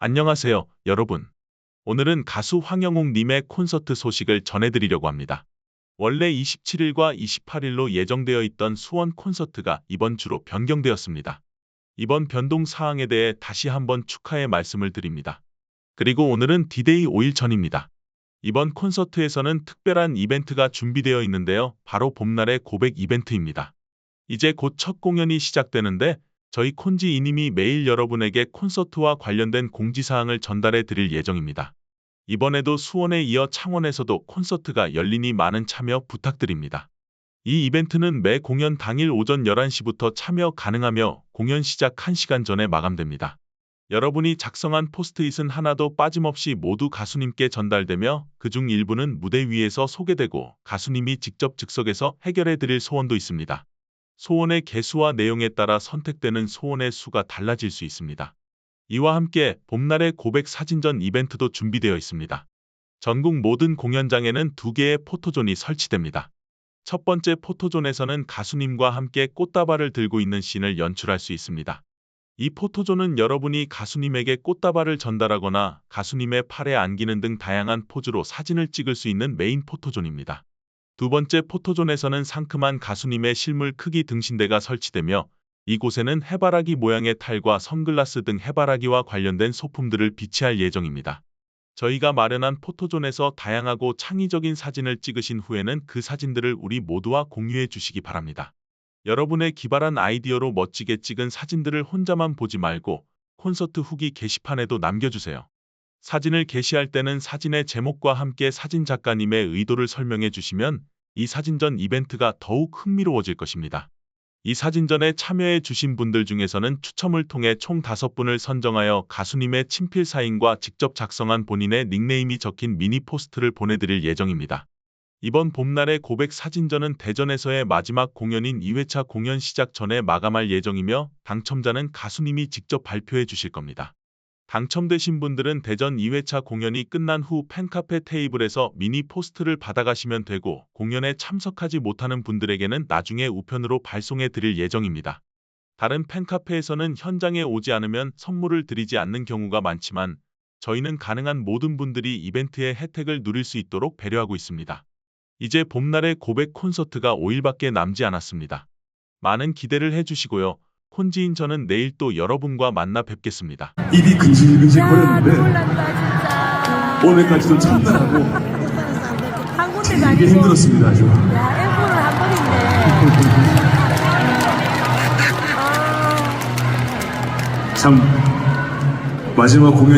안녕하세요, 여러분. 오늘은 가수 황영웅 님의 콘서트 소식을 전해드리려고 합니다. 원래 27일과 28일로 예정되어 있던 수원 콘서트가 이번 주로 변경되었습니다. 이번 변동 사항에 대해 다시 한번 축하의 말씀을 드립니다. 그리고 오늘은 디데이 5일 전입니다. 이번 콘서트에서는 특별한 이벤트가 준비되어 있는데요. 바로 봄날의 고백 이벤트입니다. 이제 곧 첫 공연이 시작되는데 저희 콘지 이님이 매일 여러분에게 콘서트와 관련된 공지사항을 전달해 드릴 예정입니다. 이번에도 수원에 이어 창원에서도 콘서트가 열리니 많은 참여 부탁드립니다. 이 이벤트는 매 공연 당일 오전 11시부터 참여 가능하며 공연 시작 1시간 전에 마감됩니다. 여러분이 작성한 포스트잇은 하나도 빠짐없이 모두 가수님께 전달되며 그중 일부는 무대 위에서 소개되고 가수님이 직접 즉석에서 해결해 드릴 소원도 있습니다. 소원의 개수와 내용에 따라 선택되는 소원의 수가 달라질 수 있습니다. 이와 함께 봄날의 고백 사진전 이벤트도 준비되어 있습니다. 전국 모든 공연장에는 두 개의 포토존이 설치됩니다. 첫 번째 포토존에서는 가수님과 함께 꽃다발을 들고 있는 씬을 연출할 수 있습니다. 이 포토존은 여러분이 가수님에게 꽃다발을 전달하거나 가수님의 팔에 안기는 등 다양한 포즈로 사진을 찍을 수 있는 메인 포토존입니다. 두 번째 포토존에서는 상큼한 가수님의 실물 크기 등신대가 설치되며 이곳에는 해바라기 모양의 탈과 선글라스 등 해바라기와 관련된 소품들을 비치할 예정입니다. 저희가 마련한 포토존에서 다양하고 창의적인 사진을 찍으신 후에는 그 사진들을 우리 모두와 공유해 주시기 바랍니다. 여러분의 기발한 아이디어로 멋지게 찍은 사진들을 혼자만 보지 말고 콘서트 후기 게시판에도 남겨주세요. 사진을 게시할 때는 사진의 제목과 함께 사진 작가님의 의도를 설명해 주시면 이 사진전 이벤트가 더욱 흥미로워질 것입니다. 이 사진전에 참여해 주신 분들 중에서는 추첨을 통해 총 5분을 선정하여 가수님의 친필 사인과 직접 작성한 본인의 닉네임이 적힌 미니 포스트를 보내드릴 예정입니다. 이번 봄날의 고백 사진전은 대전에서의 마지막 공연인 2회차 공연 시작 전에 마감할 예정이며 당첨자는 가수님이 직접 발표해 주실 겁니다. 당첨되신 분들은 대전 2회차 공연이 끝난 후 팬카페 테이블에서 미니 포스트를 받아가시면 되고 공연에 참석하지 못하는 분들에게는 나중에 우편으로 발송해 드릴 예정입니다. 다른 팬카페에서는 현장에 오지 않으면 선물을 드리지 않는 경우가 많지만 저희는 가능한 모든 분들이 이벤트의 혜택을 누릴 수 있도록 배려하고 있습니다. 이제 봄날의 고백 콘서트가 5일밖에 남지 않았습니다. 많은 기대를 해주시고요. 콘지인 저는 내일 또 여러분과 만나 뵙겠습니다. 입이 근질근질 야, 거렸는데 눈물 난다 진짜. 오늘까지도 한 군데 되게 다니고. 힘들었습니다 아주 야, 앵콜을 한 번이네. 아. 참 마지막 공연이